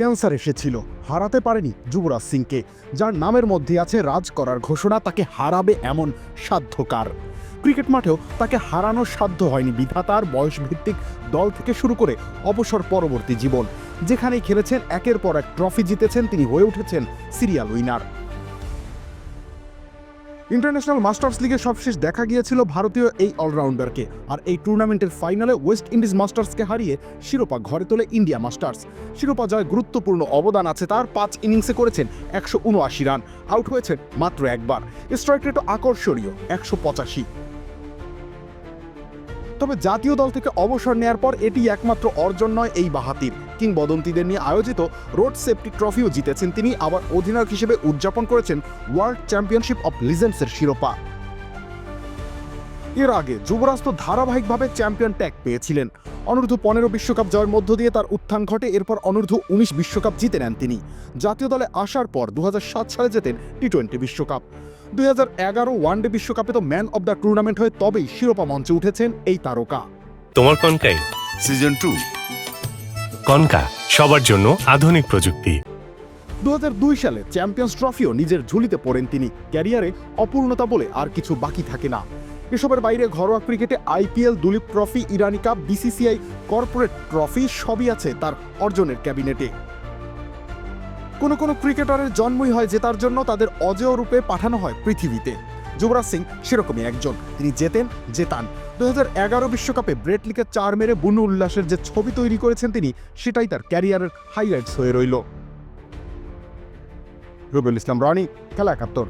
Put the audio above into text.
Cancer এসেছিল। হারাতে পারেনি যুবরাজ সিংকে। যার নামের মধ্যে আছে রাজ করার ঘোষণা, তাকে হারাবে এমন সাধ্যকার। ক্রিকেট মাঠেও তাকে হারানোর সাধ্য হয়নি বিধাতার বয়সভিত্তিক দল থেকে শুরু করে অবসর পরবর্তী জীবন। যেখানেই খেলেছেন, একের পর এক ট্রফি জিতেছেন, তিনি হয়ে উঠেছেন সিরিয়াল উইনার। ইন্টারন্যাশনাল মাস্টার্স লিগে সবশেষ দেখা গিয়েছিল ভারতীয় এই অলরাউন্ডারকে আর এই টুর্নামেন্টের ফাইনালে ওয়েস্ট ইন্ডিজ মাস্টার্সকে হারিয়ে শিরোপা ঘরে তোলে ইন্ডিয়া মাস্টার্স শিরোপা জয় গুরুত্বপূর্ণ অবদান আছে তার পাঁচ ইনিংসে করেছেন একশো উনআশি রান আউট হয়েছেন মাত্র একবার। স্ট্রাইক রেটও আকর্ষণীয়, একশো পঁচাশি। তবে জাতীয় দল থেকে অবসর নেয়ার পর এটি একমাত্র অর্জন নয় এই বাহাতির কিংবদন্তিদের নিয়ে আয়োজিত রোড সেফটি ট্রফিও জিতেছেন তিনি। আবার অধিনায়ক হিসেবে উদযাপন করেছেন ওয়ার্ল্ড চ্যাম্পিয়নশিপ অফ লিজেন্ডসের শিরোপা। এর আগে যুবরাজ তো ধারাবাহিকভাবে চ্যাম্পিয়ন ট্যাগ পেয়েছিলেন। অনূর্ধ্ব পনেরো বিশ্বকাপ জয়ের মধ্য দিয়ে তার উত্থান ঘটে। এরপর অনূর্ধ্ব উনিশ বিশ্বকাপ জিতে নেন তিনি। জাতীয় দলে আসার পর দু হাজার সাত সালে জেতেন টি টোয়েন্টি বিশ্বকাপ। দুই হাজার এগারো ওয়ানডে বিশ্বকাপে তো ম্যান অব দ্য টুর্নামেন্ট হয়ে তবেই শিরোপা মঞ্চে উঠেছেন এই তারকা। তোমার কনকাই সিজন টু কনকা সবার জন্য আধুনিক প্রযুক্তি। দুহাজার দুই সালে চ্যাম্পিয়ন্স ট্রফিও নিজের ঝুলিতে পড়েন তিনি। ক্যারিয়ারে অপূর্ণতা বলে আর কিছু বাকি থাকে না। এসবের বাইরে ঘরোয়া ক্রিকেটে IPL Duleep trophy Irani cup BCCI corporate trophy সবই আছে তার অর্জনের ক্যাবিনেটে। কোনো কোনো ক্রিকেটারের জন্মই হয় জেতার জন্য তাদের অজেয় রূপে পাঠানো হয় পৃথিবীতে। যুবরাজ সিং সেরকমই একজন। তিনি জেতেন, জেতান। দু এগারো বিশ্বকাপে ব্রেটলিকে চার মেরে বুনু উল্লাসের যে ছবি তৈরি করেছেন তিনি, সেটাই তার ক্যারিয়ারের হাইলাইটস হয়ে রইল। রুবেল ইসলাম, রনি, খেলা একাত্তর।